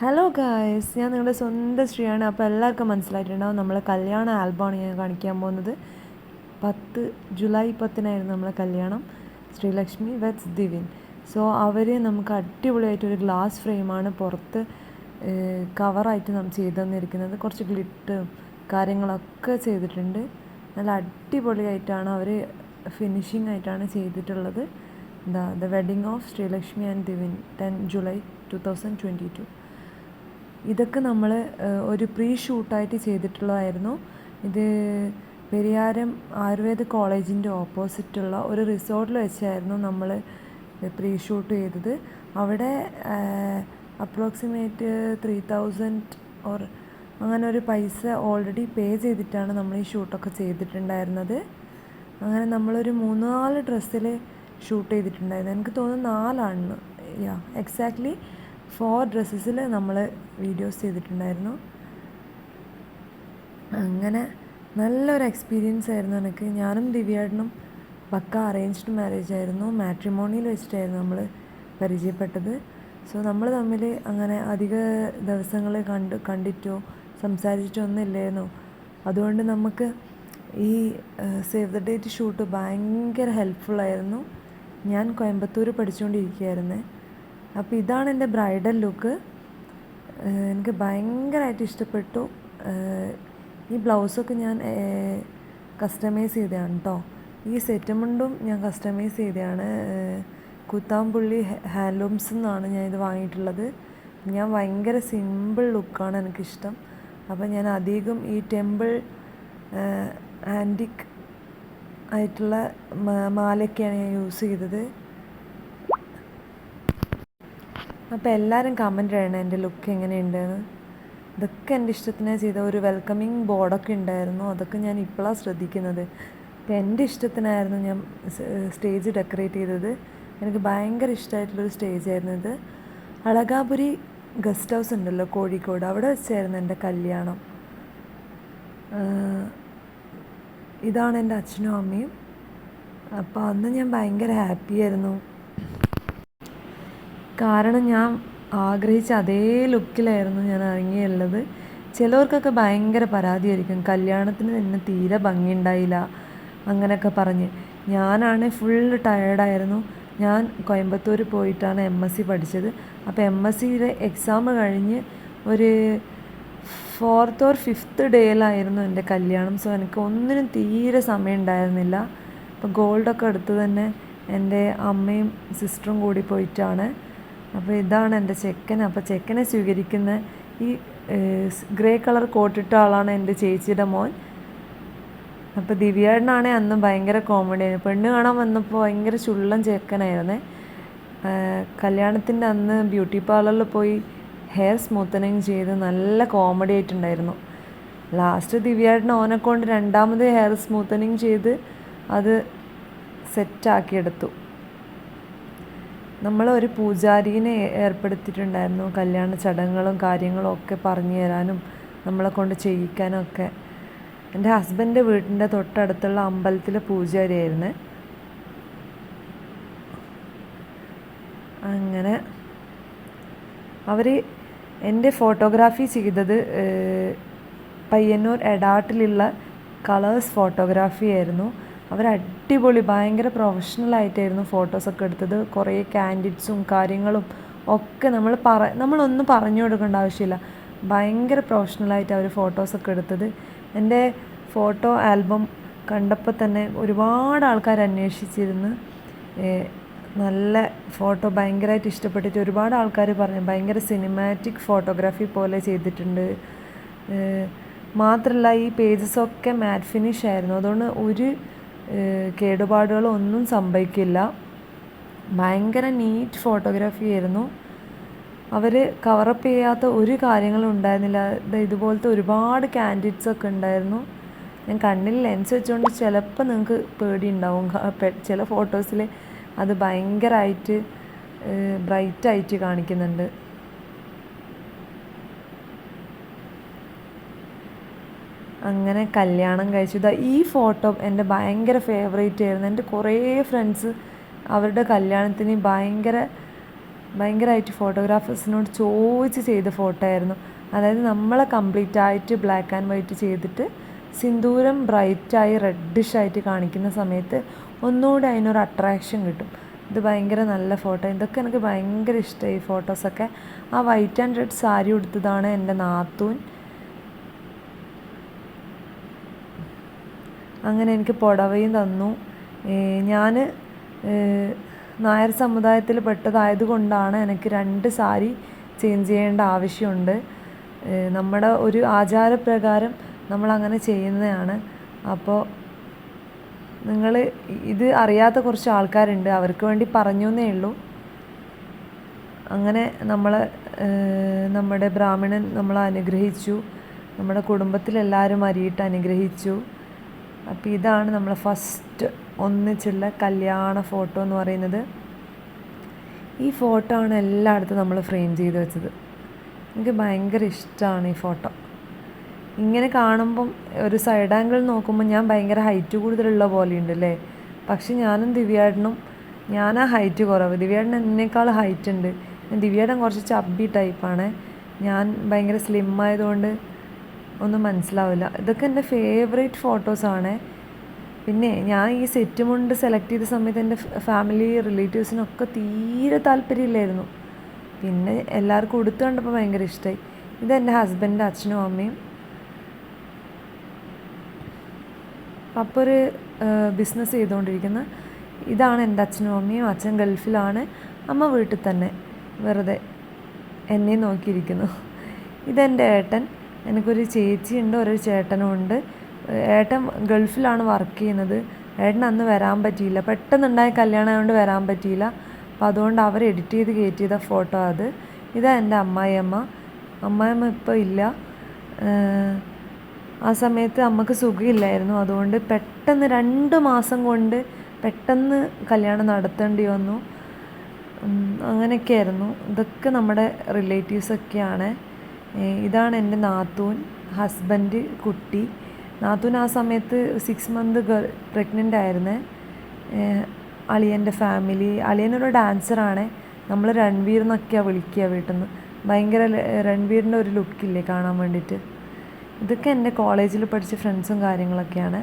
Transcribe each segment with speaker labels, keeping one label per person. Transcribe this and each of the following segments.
Speaker 1: Hello guys ഞാൻ നിങ്ങളുടെ സ്വന്തം ശ്രീയാണ്. അപ്പോൾ എല്ലാവർക്കും മനസ്സിലായിട്ടുണ്ടാവും നമ്മളെ കല്യാണ ആൽബമാണ് ഞാൻ കാണിക്കാൻ പോകുന്നത്. പത്ത് ജൂലൈ പത്തിനായിരുന്നു നമ്മളെ കല്യാണം. ശ്രീലക്ഷ്മി വെറ്റ്സ് ദിവിൻ. സോ അവർ നമുക്ക് അടിപൊളിയായിട്ട് ഒരു ഗ്ലാസ് ഫ്രെയിമാണ് പുറത്ത് കവറായിട്ട് നമ്മൾ ചെയ്തു തന്നിരിക്കുന്നത്. കുറച്ച് ഗ്ലിറ്റും കാര്യങ്ങളൊക്കെ ചെയ്തിട്ടുണ്ട്. നല്ല അടിപൊളിയായിട്ടാണ് അവർ ഫിനിഷിംഗ് ആയിട്ടാണ് ചെയ്തിട്ടുള്ളത്. The the wedding of Sreelakshmi and Divin ten July two thousand twenty two ഇതൊക്കെ നമ്മൾ ഒരു പ്രീ ഷൂട്ടായിട്ട് ചെയ്തിട്ടുള്ളതായിരുന്നു. ഇത് പെരിയാരം ആയുർവേദ കോളേജിന്റെ ഓപ്പോസിറ്റുള്ള ഒരു റിസോർട്ടിൽ വെച്ചായിരുന്നു നമ്മൾ പ്രീ ഷൂട്ട് ചെയ്തത്. അവിടെ അപ്രോക്സിമേറ്റ് ത്രീ തൗസൻഡ് ഓർ അങ്ങനെ ഒരു പൈസ ഓൾറെഡി പേ ചെയ്തിട്ടാണ് നമ്മൾ ഈ ഷൂട്ടൊക്കെ ചെയ്തിട്ടുണ്ടായിരുന്നത്. അങ്ങനെ നമ്മളൊരു മൂന്ന് നാല് ഡ്രസ്സിൽ ഷൂട്ട് ചെയ്തിട്ടുണ്ടായിരുന്നു. എനിക്ക് തോന്നുന്നു നാലാണ് യാ എക്സാക്ട്ലി ഫോർ ഡ്രസ്സസിൽ നമ്മൾ വീഡിയോസ് ചെയ്തിട്ടുണ്ടായിരുന്നു. അങ്ങനെ നല്ലൊരു എക്സ്പീരിയൻസ് ആയിരുന്നു എനിക്ക്. ഞാനും ദിവ്യേട്ടനും പക്ക അറേഞ്ച്ഡ് മാരേജ് ആയിരുന്നു. മാട്രിമോണിയിൽ വെച്ചിട്ടായിരുന്നു നമ്മൾ പരിചയപ്പെട്ടത്. സോ നമ്മൾ തമ്മിൽ അങ്ങനെ അധിക ദിവസങ്ങൾ കണ്ട് കണ്ടിട്ടോ സംസാരിച്ചിട്ടോ ഒന്നും ഇല്ലായിരുന്നു. അതുകൊണ്ട് നമുക്ക് ഈ സേവ് ദ ഡേറ്റ് ഷൂട്ട് ഭയങ്കര ഹെൽപ്ഫുള്ളായിരുന്നു ഞാൻ കോയമ്പത്തൂർ പഠിച്ചുകൊണ്ടിരിക്കുകയായിരുന്നേ അപ്പോൾ ഇതാണ് എന്റെ ബ്രൈഡൽ ലുക്ക്. എനിക്ക് ഭയങ്കരമായിട്ട് ഇഷ്ടപ്പെട്ടു. ഈ ബ്ലൗസൊക്കെ ഞാൻ കസ്റ്റമൈസ് ചെയ്തതാണ് കേട്ടോ ഈ സെറ്റ് മുണ്ടും ഞാൻ കസ്റ്റമൈസ് ചെയ്തതാണ്. കുത്താമ്പുള്ളി ഹാൻഡ്ലൂംസ് എന്നാണ് ഞാൻ ഇത് വാങ്ങിയിട്ടുള്ളത്. ഞാൻ ഭയങ്കര സിമ്പിൾ ലുക്കാണ് എനിക്കിഷ്ടം. അപ്പോൾ ഞാൻ അധികം ഈ ടെമ്പിൾ ആന്റിക് ആയിട്ടുള്ള മാലയൊക്കെയാണ് ഞാൻ യൂസ് ചെയ്തത്. അപ്പോൾ എല്ലാവരും കമന്റ് ചെയ്യണം എന്റെ ലുക്ക് എങ്ങനെയുണ്ടെന്ന്. ഇതൊക്കെ എന്റെ ഇഷ്ടത്തിന് ചെയ്ത ഒരു വെൽക്കമിങ് ബോർഡൊക്കെ ഉണ്ടായിരുന്നു. അതൊക്കെ ഞാൻ ഇപ്പോഴാണ് ശ്രദ്ധിക്കുന്നത്. അപ്പോൾ എന്റെ ഇഷ്ടത്തിനായിരുന്നു ഞാൻ സ്റ്റേജ് ഡെക്കറേറ്റ് ചെയ്തത്. എനിക്ക് ഭയങ്കര ഇഷ്ടമായിട്ടുള്ളൊരു സ്റ്റേജ് ആയിരുന്നു ഇത്. അളകാപുരി ഗസ്റ്റ് ഹൗസ് ഉണ്ടല്ലോ കോഴിക്കോട്. അവിടെ വെച്ചായിരുന്നു എന്റെ കല്യാണം. ഇതാണ് എന്റെ അച്ഛനും അമ്മയും. അപ്പോൾ അന്ന് ഞാൻ ഭയങ്കര ഹാപ്പിയായിരുന്നു കാരണം ഞാൻ ആഗ്രഹിച്ച അതേ ലുക്കിലായിരുന്നു ഞാൻ ഇറങ്ങിയുള്ളത്. ചിലവർക്കൊക്കെ ഭയങ്കര പരാതിയായിരിക്കും. കല്യാണത്തിന് തന്നെ തീരെ ഭംഗിയുണ്ടായില്ല അങ്ങനെയൊക്കെ പറഞ്ഞ്. ഞാനാണ് ഫുൾ ടയേർഡായിരുന്നു ഞാൻ കോയമ്പത്തൂർ പോയിട്ടാണ് എം എസ് സി പഠിച്ചത്. അപ്പോൾ എം എസ് സിയുടെ എക്സാം കഴിഞ്ഞ് ഒരു ഫോർത്ത് ഓർ ഫിഫ്ത്ത് ഡേയിലായിരുന്നു എന്റെ കല്യാണം. സോ എനിക്ക് ഒന്നിനും തീരെ സമയം ഉണ്ടായിരുന്നില്ല അപ്പോൾ ഗോൾഡൊക്കെ എടുത്ത് തന്നെ എന്റെ അമ്മയും സിസ്റ്ററും കൂടി പോയിട്ടാണ്. അപ്പോൾ ഇതാണ് എന്റെ ചെക്കൻ അപ്പോൾ ചെക്കനെ സ്വീകരിക്കുന്ന ഈ ഗ്രേ കളർ കോട്ടിട്ട ആളാണ് എന്റെ ചേച്ചിയുടെ മോൻ. അപ്പോൾ ദിവ്യേട്ടനാണെ അന്ന് ഭയങ്കര കോമഡിയായിരുന്നു പെണ്ണ് കാണാൻ വന്നപ്പോൾ ഭയങ്കര ചുള്ളൻ ചെക്കനായിരുന്നേ. കല്യാണത്തിന്റെ അന്ന് ബ്യൂട്ടി പാർലറിൽ പോയി ഹെയർ സ്മൂത്തനിങ് ചെയ്ത് നല്ല കോമഡി ആയിട്ടുണ്ടായിരുന്നു. ലാസ്റ്റ് ദിവ്യേട്ടൻ ഓനെ കൊണ്ട് രണ്ടാമത് ഹെയർ സ്മൂത്തനിങ് ചെയ്ത് അത് സെറ്റാക്കിയെടുത്തു നമ്മൾ ഒരു പൂജാരിനെ ഏർപ്പെടുത്തിയിട്ടുണ്ടായിരുന്നു. കല്യാണ ചടങ്ങുകളും കാര്യങ്ങളും ഒക്കെ പറഞ്ഞു തരാനും നമ്മളെ കൊണ്ട് ചെയ്യിക്കാനും ഒക്കെ. എന്റെ ഹസ്ബൻഡ് വീട്ടിന്റെ തൊട്ടടുത്തുള്ള അമ്പലത്തിലെ പൂജാരിയായിരുന്നു. അങ്ങനെ അവർ എന്റെ ഫോട്ടോഗ്രാഫി ചെയ്തത് പയ്യന്നൂർ എടാട്ടിലുള്ള കളേഴ്സ് ഫോട്ടോഗ്രാഫി ആയിരുന്നു അവർ അടിപൊളി ഭയങ്കര പ്രൊഫഷണലായിട്ടായിരുന്നു ഫോട്ടോസൊക്കെ എടുത്തത്. കുറേ കാൻഡിഡ്സും കാര്യങ്ങളും ഒക്കെ നമ്മൾ പറ നമ്മളൊന്നും പറഞ്ഞു കൊടുക്കേണ്ട ആവശ്യമില്ല. ഭയങ്കര പ്രൊഫഷണലായിട്ട് അവർ ഫോട്ടോസൊക്കെ എടുത്തത്. എന്റെ ഫോട്ടോ ആൽബം കണ്ടപ്പോൾ തന്നെ ഒരുപാട് ആൾക്കാർ അന്വേഷിച്ചിരുന്നു. നല്ല ഫോട്ടോ ഭയങ്കരമായിട്ട് ഇഷ്ടപ്പെട്ടിട്ട് ഒരുപാട് ആൾക്കാർ പറഞ്ഞു ഭയങ്കര സിനിമാറ്റിക് ഫോട്ടോഗ്രാഫി പോലെ ചെയ്തിട്ടുണ്ട്. മാത്രമല്ല ഈ പേജസൊക്കെ മാറ്റ് ഫിനിഷ് ആയിരുന്നു. അതുകൊണ്ട് ഒരു കേടുപാടുകളോ ഒന്നും സംഭവിക്കില്ല. ഭയങ്കര നീറ്റ് ഫോട്ടോഗ്രാഫി ആയിരുന്നു. അവർ കവറപ്പ് ചെയ്യാത്ത ഒരു കാര്യങ്ങളും ഉണ്ടായിരുന്നില്ല. ഇതുപോലത്തെ ഒരുപാട് ക്യാൻഡിഡ്സ് ഒക്കെ ഉണ്ടായിരുന്നു. ഞാൻ കണ്ണിൽ ലെൻസ് വെച്ചുകൊണ്ട് ചിലപ്പോൾ നിങ്ങൾക്ക് പേടി ഉണ്ടാവും ചില ഫോട്ടോസിൽ അത് ഭയങ്കരമായിട്ട് ബ്രൈറ്റായിട്ട് കാണിക്കുന്നുണ്ട്. അങ്ങനെ കല്യാണം കഴിച്ചു. ഇതാ ഈ ഫോട്ടോ എന്റെ ഭയങ്കര ഫേവറേറ്റ് ആയിരുന്നു. എന്റെ കുറേ ഫ്രണ്ട്സ് അവരുടെ കല്യാണത്തിന് ഭയങ്കര ഭയങ്കരമായിട്ട് ഫോട്ടോഗ്രാഫേഴ്സിനോട് ചോദിച്ച് ചെയ്ത ഫോട്ടോ ആയിരുന്നു. അതായത് നമ്മളെ കംപ്ലീറ്റ് ആയിട്ട് ബ്ലാക്ക് ആൻഡ് വൈറ്റ് ചെയ്തിട്ട് സിന്ദൂരം ബ്രൈറ്റായി റെഡിഷായിട്ട് കാണിക്കുന്ന സമയത്ത് ഒന്നുകൂടി അതിനൊരു അട്രാക്ഷൻ കിട്ടും. ഇത് ഭയങ്കര നല്ല ഫോട്ടോ ഇതൊക്കെ എനിക്ക് ഭയങ്കര ഇഷ്ടമായി ഫോട്ടോസൊക്കെ ആ വൈറ്റ് ആൻഡ് റെഡ് സാരി ഉടുത്തതാണ് എന്റെ നാത്തൂൻ. അങ്ങനെ എനിക്ക് പുടവയും തന്നു. ഞാൻ നായർ സമുദായത്തിൽ പെട്ടതായത് കൊണ്ടാണ് എനിക്ക് രണ്ട് സാരി ചേഞ്ച് ചെയ്യേണ്ട ആവശ്യമുണ്ട്. നമ്മുടെ ഒരു ആചാരപ്രകാരം നമ്മളങ്ങനെ ചെയ്യുന്നതാണ്. അപ്പോൾ നിങ്ങൾ ഇത് അറിയാത്ത കുറച്ച് ആൾക്കാരുണ്ട്. അവർക്ക് വേണ്ടി പറഞ്ഞു എന്നേ ഉള്ളൂ. അങ്ങനെ നമ്മൾ നമ്മുടെ ബ്രാഹ്മണൻ നമ്മളെ അനുഗ്രഹിച്ചു. നമ്മുടെ കുടുംബത്തിലെല്ലാവരും അരിയിട്ട് അനുഗ്രഹിച്ചു. അപ്പോൾ ഇതാണ് നമ്മളെ ഫസ്റ്റ് ഒന്നിച്ചുള്ള കല്യാണ ഫോട്ടോ എന്ന് പറയുന്നത്. ഈ ഫോട്ടോ ആണ് എല്ലായിടത്തും നമ്മൾ ഫ്രെയിം ചെയ്ത് വെച്ചത്. എനിക്ക് ഭയങ്കര ഇഷ്ടമാണ് ഈ ഫോട്ടോ. ഇങ്ങനെ കാണുമ്പം ഒരു സൈഡ് ആംഗിൾ നോക്കുമ്പോൾ ഞാൻ ഭയങ്കര ഹൈറ്റ് കൂടുതലുള്ള പോലെയുണ്ട് അല്ലേ? പക്ഷെ ഞാനും ദിവ്യാടനും ഞാൻ ആ ഹൈറ്റ് കുറവ്. ദിവ്യാടൻ എന്നേക്കാൾ ഹൈറ്റ് ഉണ്ട്. ദിവ്യാടൻ കുറച്ച് ചബ്ബി ടൈപ്പാണ്. ഞാൻ ഭയങ്കര സ്ലിം ആയതുകൊണ്ട് ഒന്നും മനസ്സിലാവില്ല. ഇതൊക്കെ എന്റെ ഫേവറേറ്റ് ഫോട്ടോസാണ് പിന്നെ ഞാൻ ഈ സെറ്റ് മുണ്ട് സെലക്ട് ചെയ്ത സമയത്ത് എന്റെ ഫാമിലി റിലേറ്റീവ്സിനൊക്കെ തീരെ താല്പര്യമില്ലായിരുന്നു. പിന്നെ എല്ലാവർക്കും ഉടുത്ത് കണ്ടപ്പോൾ ഭയങ്കര ഇഷ്ടമായി ഇത് എന്റെ ഹസ്ബൻഡ് അച്ഛനും അമ്മയും. അപ്പോൾ ഒരു ബിസിനസ് ചെയ്തുകൊണ്ടിരിക്കുന്ന. ഇതാണ് എന്റെ അച്ഛനും അമ്മയും. അച്ഛൻ ഗൾഫിലാണ്. അമ്മ വീട്ടിൽ തന്നെ വെറുതെ എന്നെ നോക്കിയിരിക്കുന്നു. ഇതെന്റെ ഏട്ടൻ. എനിക്കൊരു ചേച്ചിയുണ്ട് ഒരു ചേട്ടനും ഉണ്ട് ഏട്ടൻ ഗൾഫിലാണ് വർക്ക് ചെയ്യുന്നത്. ഏട്ടൻ അന്ന് വരാൻ പറ്റിയില്ല. പെട്ടെന്നുണ്ടായ കല്യാണം ആയതുകൊണ്ട് വരാൻ പറ്റിയില്ല. അപ്പോൾ അതുകൊണ്ട് അവർ എഡിറ്റ് ചെയ്ത് കയറ്റിയത ഫോട്ടോ അത്. ഇതാ എന്റെ അമ്മായിയമ്മ. അമ്മായിയമ്മ ഇപ്പോൾ ഇല്ല. ആ സമയത്ത് അമ്മയ്ക്ക് സുഖമില്ലായിരുന്നു. അതുകൊണ്ട് പെട്ടെന്ന് രണ്ട് മാസം കൊണ്ട് പെട്ടെന്ന് കല്യാണം നടത്തേണ്ടി വന്നു. അങ്ങനെയൊക്കെയായിരുന്നു. ഇതൊക്കെ നമ്മുടെ റിലേറ്റീവ്സൊക്കെയാണ് ഇതാണ് എന്റെ നാത്തൂൻ ഹസ്ബൻഡ് കുട്ടി. നാത്തൂൻ ആ സമയത്ത് സിക്സ് മന്ത് ഗേൾ പ്രഗ്നന്റ് ആയിരുന്നേ. അളിയന്റെ ഫാമിലി അളിയനൊരു ഡാൻസറാണ് നമ്മൾ രൺവീർ എന്നൊക്കെയാണ് വിളിക്കുക വീട്ടിൽ നിന്ന് ഭയങ്കര രൺവീറിന്റെ ഒരു ലുക്കില്ലേ കാണാൻ വേണ്ടിയിട്ട് ഇതൊക്കെ എന്റെ കോളേജിൽ പഠിച്ച ഫ്രണ്ട്സും കാര്യങ്ങളൊക്കെയാണ്.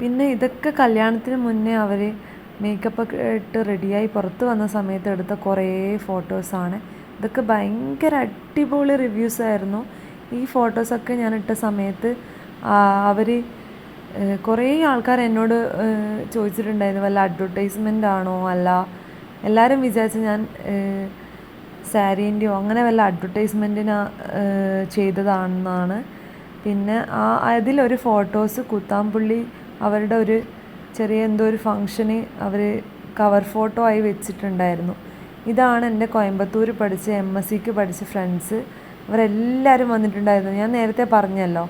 Speaker 1: പിന്നെ ഇതൊക്കെ കല്യാണത്തിന് മുന്നേ അവർ മേക്കപ്പൊക്കെ ഇട്ട് റെഡിയായി പുറത്ത് വന്ന സമയത്ത് എടുത്ത കുറേ ഫോട്ടോസാണ് ഇതൊക്കെ ഭയങ്കര അടിപൊളി റിവ്യൂസ് ആയിരുന്നു. ഈ ഫോട്ടോസൊക്കെ ഞാൻ ഇട്ട സമയത്ത് അവർ കുറേ ആൾക്കാർ എന്നോട് ചോദിച്ചിട്ടുണ്ടായിരുന്നു വല്ല അഡ്വർടൈസ്മെന്റ് ആണോ? അല്ല. എല്ലാവരും വിചാരിച്ച് ഞാൻ സാരീന്റെയോ അങ്ങനെ വല്ല അഡ്വർടൈസ്മെന്റിന് ചെയ്തതാണെന്നാണ്. പിന്നെ ആ അതിലൊരു ഫോട്ടോസ് കുത്താമ്പുള്ളി അവരുടെ ഒരു ചെറിയ എന്തോ ഒരു ഫങ്ഷന് അവർ കവർ ഫോട്ടോ ആയി വെച്ചിട്ടുണ്ടായിരുന്നു. ഇതാണ് എന്റെ കോയമ്പത്തൂർ പഠിച്ച എം എസ് സിക്ക് പഠിച്ച ഫ്രണ്ട്സ് അവരെല്ലാവരും വന്നിട്ടുണ്ടായിരുന്നു. ഞാൻ നേരത്തെ പറഞ്ഞല്ലോ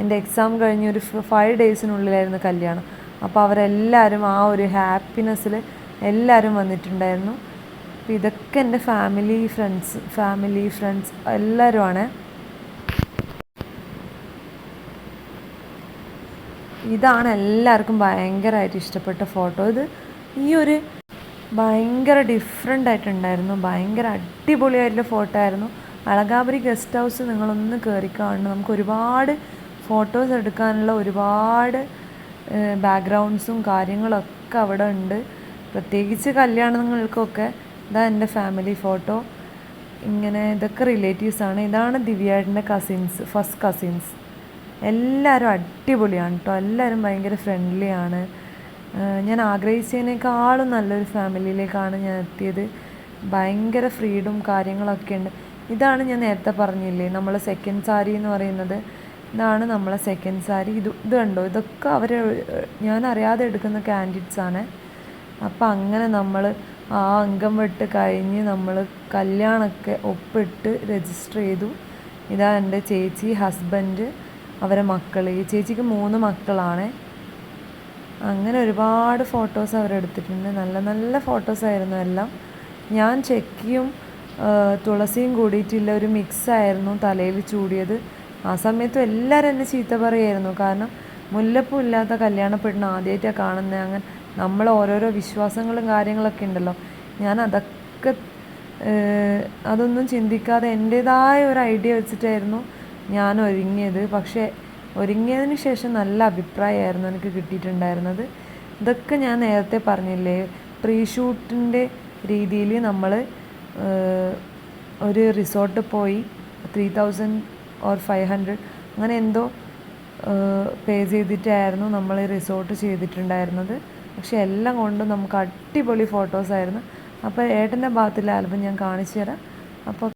Speaker 1: എന്റെ എക്സാം കഴിഞ്ഞ് ഒരു ഫൈവ് ഡേയ്സിനുള്ളിലായിരുന്നു കല്യാണം. അപ്പോൾ അവരെല്ലാവരും ആ ഒരു ഹാപ്പിനെസ്സിൽ എല്ലാവരും വന്നിട്ടുണ്ടായിരുന്നു. അപ്പോൾ ഇതൊക്കെ എന്റെ ഫാമിലി ഫ്രണ്ട്സ് ഫാമിലി ഫ്രണ്ട്സ് എല്ലാവരുമാണ് ഇതാണ് എല്ലാവർക്കും ഭയങ്കരമായിട്ട് ഇഷ്ടപ്പെട്ട ഫോട്ടോ. ഇത് ഈ ഒരു ഭയങ്കര ഡിഫറെന്റ് ആയിട്ടുണ്ടായിരുന്നു. ഭയങ്കര അടിപൊളിയായിട്ടുള്ള ഫോട്ടോ ആയിരുന്നു. അളകാപുരി ഗസ്റ്റ് ഹൗസ് നിങ്ങളൊന്ന് കയറി കാണണം. നമുക്ക് ഒരുപാട് ഫോട്ടോസ് എടുക്കാനുള്ള ഒരുപാട് ബാക്ക്ഗ്രൗണ്ട്സും കാര്യങ്ങളൊക്കെ അവിടെ ഉണ്ട്. പ്രത്യേകിച്ച് കല്യാണങ്ങൾക്കൊക്കെ. ഇതാ എന്റെ ഫാമിലി ഫോട്ടോ ഇങ്ങനെ ഇതൊക്കെ റിലേറ്റീവ്സാണ് ഇതാണ് ദിവ്യാടിന്റെ കസിൻസ് ഫസ്റ്റ് കസിൻസ് എല്ലാവരും അടിപൊളിയാണ് കേട്ടോ എല്ലാവരും ഭയങ്കര ഫ്രണ്ട്ലിയാണ് ഞാൻ ആഗ്രഹിച്ചതിനേക്കാളും നല്ലൊരു ഫാമിലിയിലേക്കാണ് ഞാൻ എത്തിയത്. ഭയങ്കര ഫ്രീഡും കാര്യങ്ങളൊക്കെ ഉണ്ട്. ഇതാണ് ഞാൻ നേരത്തെ പറഞ്ഞില്ലേ നമ്മളെ സെക്കൻഡ് സാരി എന്ന് പറയുന്നത്. ഇതാണ് നമ്മളെ സെക്കൻഡ് സാരി. ഇത് ഇത് കണ്ടോ? ഇതൊക്കെ അവർ ഞാൻ അറിയാതെ എടുക്കുന്ന കാൻഡിഡ്സ് ആണ്. അപ്പം അങ്ങനെ നമ്മൾ ആ അംഗം വെട്ട് കഴിഞ്ഞ് നമ്മൾ കല്യാണമൊക്കെ ഒപ്പിട്ട് രജിസ്റ്റർ ചെയ്തു. ഇതാ എന്റെ ചേച്ചി ഹസ്ബൻഡ് അവരെ മക്കൾ ഈ ചേച്ചിക്ക് മൂന്ന് മക്കളാണ്. അങ്ങനെ ഒരുപാട് ഫോട്ടോസ് അവരെടുത്തിട്ടുണ്ട് നല്ല നല്ല ഫോട്ടോസായിരുന്നു എല്ലാം. ഞാൻ ചെക്കിയും തുളസിയും കൂടിയിട്ടില്ല ഒരു മിക്സ് ആയിരുന്നു തലയിൽ ചൂടിയത്. ആ സമയത്തും എല്ലാവരും എന്നെ ചീത്ത പറയുമായിരുന്നു കാരണം മുല്ലപ്പൂ ഇല്ലാത്ത കല്യാണ ആദ്യമായിട്ടാണ് കാണുന്നത് അങ്ങനെ നമ്മൾ ഓരോരോ വിശ്വാസങ്ങളും കാര്യങ്ങളൊക്കെ ഉണ്ടല്ലോ. ഞാൻ അതൊക്കെ അതൊന്നും ചിന്തിക്കാതെ എന്റേതായ ഒരു ഐഡിയ വെച്ചിട്ടായിരുന്നു ഞാൻ ഒരുങ്ങിയത്. പക്ഷേ ഒരുങ്ങിയതിന് ശേഷം നല്ല അഭിപ്രായമായിരുന്നു എനിക്ക് കിട്ടിയിട്ടുണ്ടായിരുന്നത്. ഇതൊക്കെ ഞാൻ നേരത്തെ പറഞ്ഞില്ലേ പ്രീ ഷൂട്ടിന്റെ രീതിയിൽ നമ്മൾ ഒരു റിസോർട്ട് പോയി three thousand or five hundred അങ്ങനെ എന്തോ പേ ചെയ്തിട്ടായിരുന്നു നമ്മൾ റിസോർട്ട് ചെയ്തിട്ടുണ്ടായിരുന്നത്. പക്ഷെ എല്ലാം കൊണ്ടും നമുക്ക് അടിപൊളി ഫോട്ടോസായിരുന്നു. അപ്പോൾ ഏട്ടന്റെ ഭാഗത്തിലെ ആൽബം ഞാൻ കാണിച്ചു തരാം. അപ്പോൾ